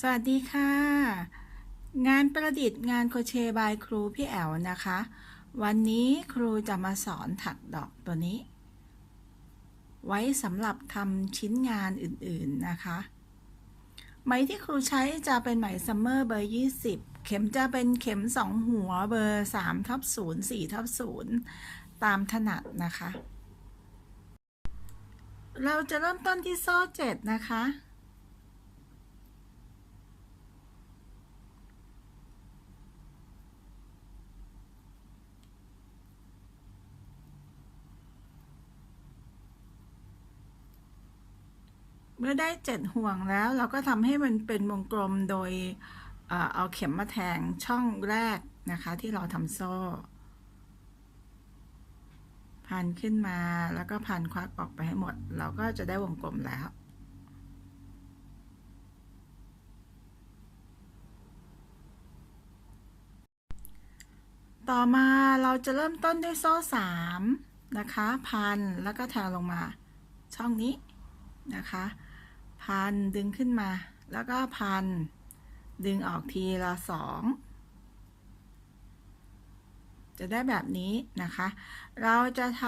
สวัสดีค่ะ งานประดิษฐ์งานโคเชบายครูพี่แอลนะคะ วันนี้ครูจะมาสอนถักดอกตัวนี้ ไว้สำหรับทำชิ้นงานอื่นๆนะคะ ไหมที่ครูใช้จะเป็นไหมซัมเมอร์เบอร์ 20 เข็มจะเป็นเข็ม 2 หัวเบอร์3ทับ0 4ทับ0ตามถนัดนะคะ เราจะเริ่มต้นที่โซ่7นะคะ เมื่อได้เจ็ดห่วงแล้ว เราก็ทำให้มันเป็นวงกลมโดยเอาเข็มมาแทงช่องแรกนะคะ ที่เราทำโซ่ พันขึ้นมาแล้วก็พันควักออกไปให้หมด เราก็จะได้วงกลมแล้วต่อมาเราจะเริ่มต้นด้วยโซ่สามนะคะ พันแล้วก็แทงลงมาช่องนี้นะคะ พันดึงขึ้นมา แล้วก็พัน ดึงออกทีละสองจะได้แบบนี้นะคะ เราจะท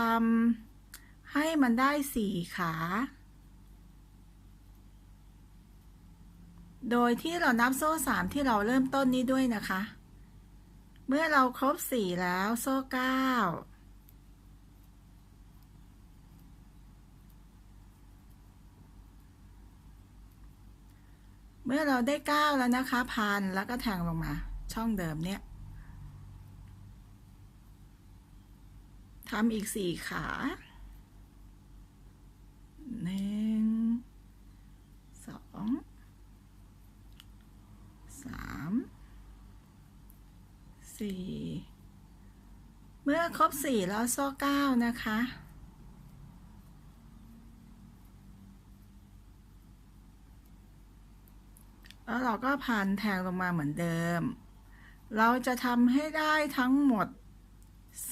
ำให้มันได้สี่ขา โดยที่เรานับโซ่สามที่เราเริ่มต้นนี้ด้วยนะคะ เมื่อเราครบสี่แล้วโซ่เก้า เมื่อเราได้เก้าแล้วนะคะพันแล้วก็แทงลงมา ช่องเดิมเนี่ยทำอีกสี่ขาหนึ่งสองสามสี่เมื่อครบสี่แล้วโซ่เก้านะคะ แล้วเรา ก็พันแทงลงมาเหมือนเดิม เราจะทำให้ได้ทั้งหมด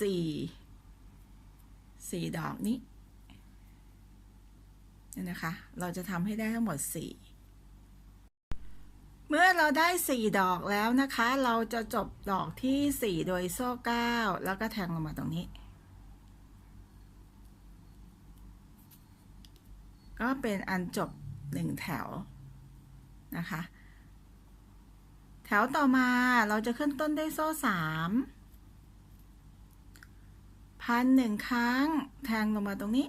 สี่สี่ดอกนี้นี่นะคะ เราจะทำให้ได้ทั้งหมดสี่เมื่อเราได้สี่ดอกแล้วนะคะ เราจะจบดอกที่สี่โดยโซ่เก้าแล้วก็แทงลงมาตรงนี้ ก็เป็นอันจบหนึ่งแถวนะคะ ถวต่อมาเราจะขึ้นต้นด้วยโซ่สามพันหนึ่งครั้ง แทงลงมาตรงนี้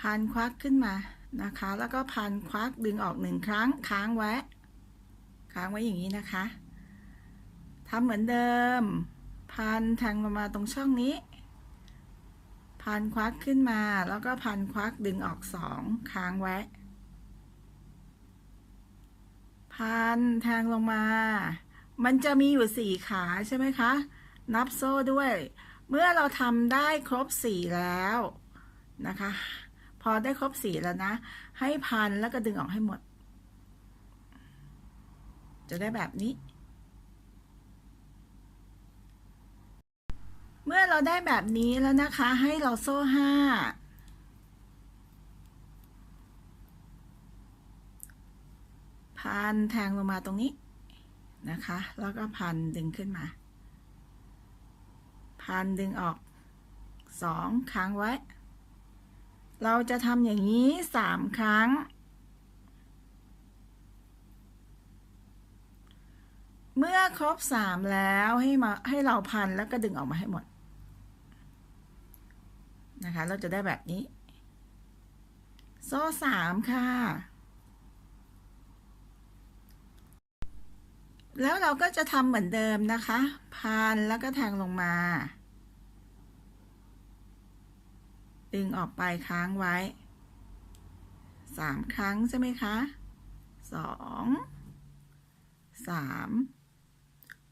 พันควักขึ้นมานะคะ แล้วก็พันควักดึงออกหนึ่งครั้ง ค้างไว้ ค้างไว้อย่างนี้นะคะทำเหมือนเดิม พันแทงลงมาตรงช่องนี้ พันควักขึ้นมา แล้วก็พันควักดึงออกสองค้างไว้ พันแทงลงมา มันจะมีอยู่สี่ขาใช่ไหมคะ นับโซ่ด้วย เมื่อเราทำได้ครบสี่แล้วนะคะ พอได้ครบสี่แล้วนะ ให้พันแล้วก็ดึงออกให้หมด จะได้แบบนี้ เมื่อเราได้แบบนี้แล้วนะคะ ให้เราโซ่ห้า พันแทงลงมาตรงนี้นะคะ แล้วก็พันดึงขึ้นมา พันดึงออกสองค้างไว้ เราจะทำอย่างนี้สามครั้ง เมื่อครบสามแล้วให้มาให้เราพันแล้วก็ดึงออกมาให้หมดนะคะ เราจะได้แบบนี้ โซ่สามค่ะ แล้วเราก็จะทำเหมือนเดิมนะคะพันแล้วก็แทงลงมา ดึงออกไปค้างไว้ สามครั้งใช่ไหมคะสองสาม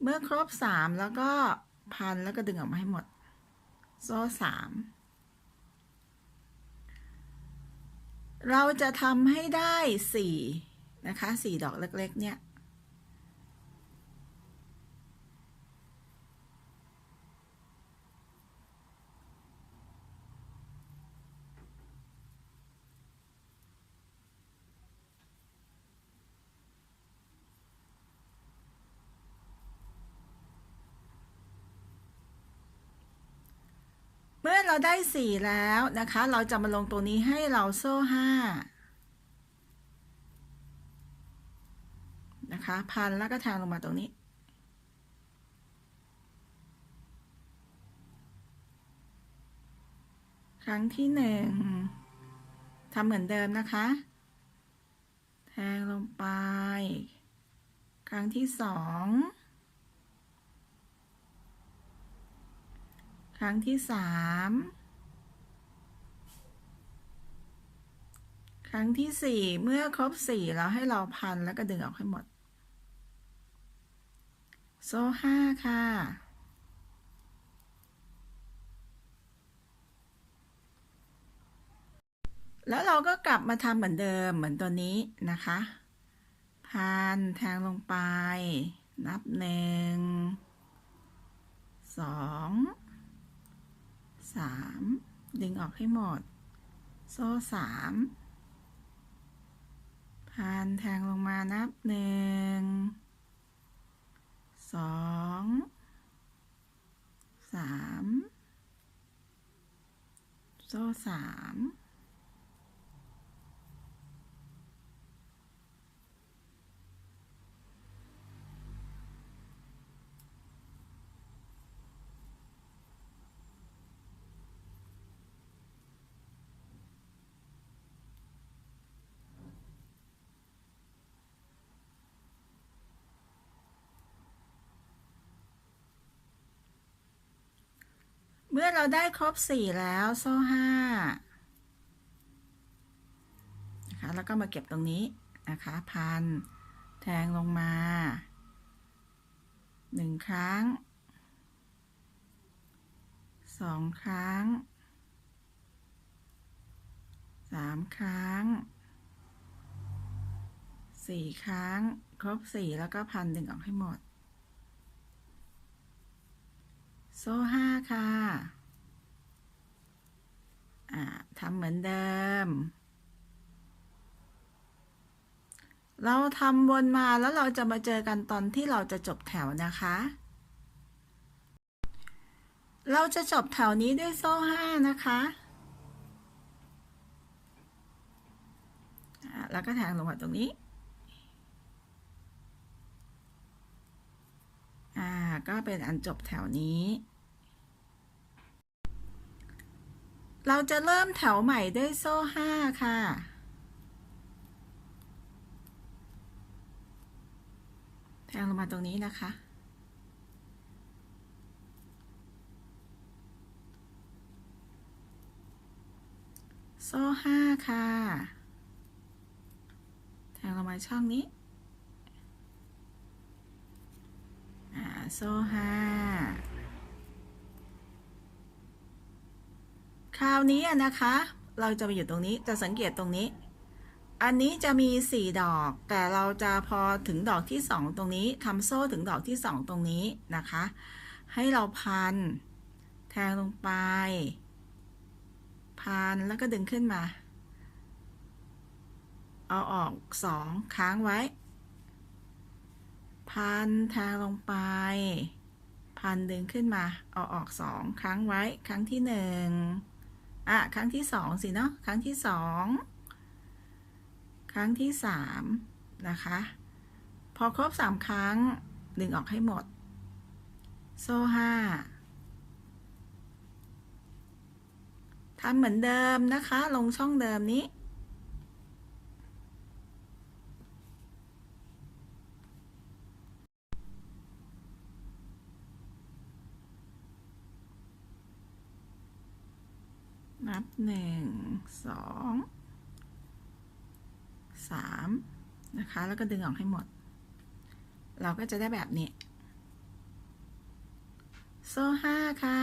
เมื่อครบสามแล้วก็พันแล้วก็ดึงออกมาให้หมด โซ่สามเราจะทำให้ได้สี่นะคะสี่ดอกเล็ก ๆ เนี่ย เราได้สี่แล้วนะคะ เราจะมาลงตัวนี้ให้เราโซ่ห้านะคะ พันแล้วก็แทงลงมาตรงนี้ ครั้งที่หนึ่งทำเหมือนเดิมนะคะ แทงลงไป ครั้งที่สอง รั้งที่สามครั้งที่สี่เมื่อครบสี่แล้วให้เราพันแล้วก็ดึงออกให้หมด โซ่ห้าค่ะ แล้วเราก็กลับมาทำเหมือนเดิมเหมือนตัวนี้นะคะ พันแทงลงไป นับหนึ่งสอง สามดึงออกให้หมด โซ่สามพันแทงลงมานับหนึ่งสองสามโซ่สาม มื่อเราได้ครบสี่แล้วโซ่ห้านะคะแล้วก็มาเก็บตรงนี้นะคะพันแทงลงมาหนึ่งครั้งสองครั้งสามครั้งสี่ครั้ง ครบสี่แล้วก็พันดึงออกให้หมด โซ่ห้าค่ะทำเหมือนเดิม เราทำวนมาแล้วเราจะมาเจอกันตอนที่เราจะจบแถวนะคะ เราจะจบแถวนี้ด้วยโซ่ห้านะคะแล้วก็แทงลงมาตรงนี้ อ่า ก็เป็นอันจบแถวนี้ เราจะเริ่มแถวใหม่ด้วยโซ่ห้าค่ะ แทงลงมาตรงนี้นะคะโซ่ห้าค่ะ แทงลงมาช่องนี้ อ่า โซ่ห้าคราวนี้นะคะ เราจะมาอยู่ตรงนี้จะสังเกตตรงนี้ อันนี้จะมีสี่ดอก แต่เราจะพอถึงดอกที่สองตรงนี้ทำโซ่ถึงดอกที่สองตรงนี้นะคะ ให้เราพัน แทงลงไป พันแล้วก็ดึงขึ้นมา เอาออกสองค้างไว้ พันแทงลงไป พันดึงขึ้นมา เอาออกสองครั้งไว้ครั้งที่หนึ่งอะ ครั้งที่สองสิเนาะครั้งที่สองครั้งที่สามนะคะ พอครบสามครั้ง ดึงออกให้หมด โซ่ห้าทำเหมือนเดิมนะคะ ลงช่องเดิมนี้ นับหนึ่งสองสามนะคะ แล้วก็ดึงออกให้หมด เราก็จะได้แบบนี้ โซ่ห้าค่ะ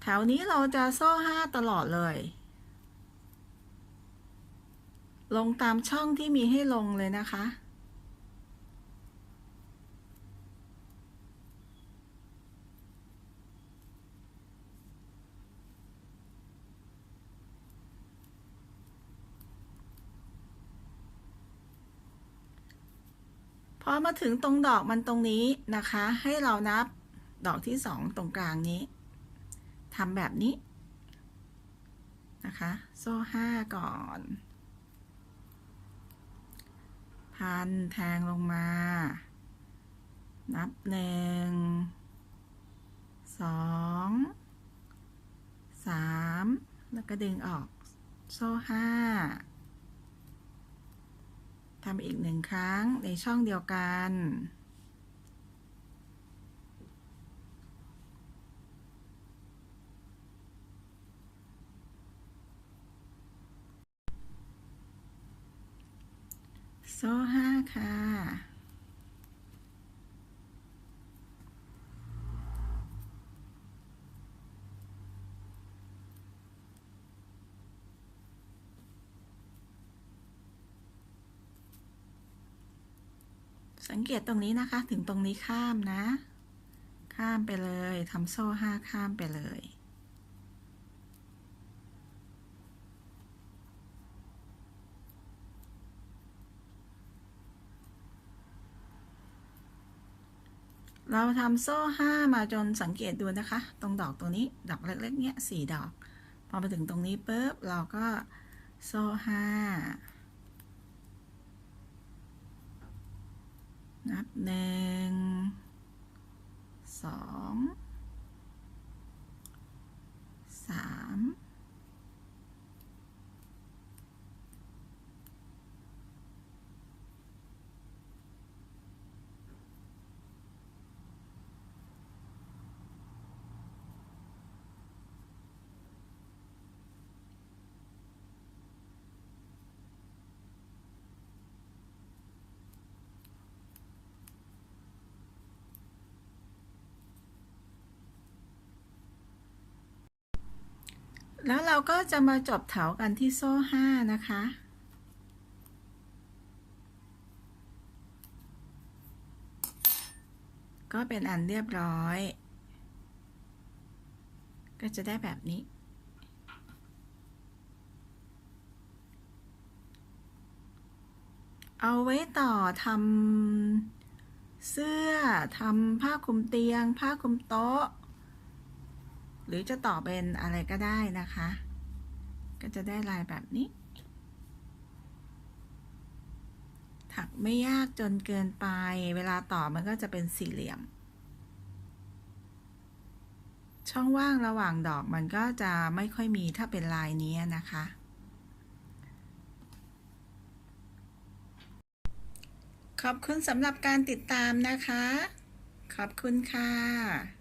แถวนี้เราจะโซ่ห้าตลอดเลย ลงตามช่องที่มีให้ลงเลยนะคะ พอมาถึงตรงดอกมันตรงนี้นะคะ ให้เรานับดอกที่สองตรงกลางนี้ทำแบบนี้นะคะ โซ่ห้าก่อน พันแทงลงมา นับหนึ่งสองสามแล้วก็ดึงออก โซ่ห้า ทำอีกหนึ่งครั้งในช่องเดียวกัน โซ่ห้าค่ะ สังเกตตรงนี้นะคะถึงตรงนี้ข้ามนะ ข้ามไปเลยทำโซ่ห้าข้ามไปเลยเราทำโซ่ห้ามาจนสังเกตดูนะคะ ตรงดอกตัวนี้ ดอกเล็กๆ เนี้ยสี่ดอก พอมาถึงตรงนี้ปุ๊บ เราก็โซ่ห้า นับหนึ่งสอง สาม แล้วเราก็จะมาจบแถวกันที่โซ่ห้านะคะ ก็เป็นอันเรียบร้อย ก็จะได้แบบนี้ เอาไว้ต่อทำเสื้อทำผ้าคลุมเตียง ผ้าคลุมโต๊ะ หรือจะต่อเป็นอะไรก็ได้นะคะ ก็จะได้ลายแบบนี้ ถักไม่ยากจนเกินไป เวลาต่อมันก็จะเป็นสี่เหลี่ยม ช่องว่างระหว่างดอกมันก็จะไม่ค่อยมีถ้าเป็นลายนี้นะคะขอบคุณสำหรับการติดตามนะคะ ขอบคุณค่ะ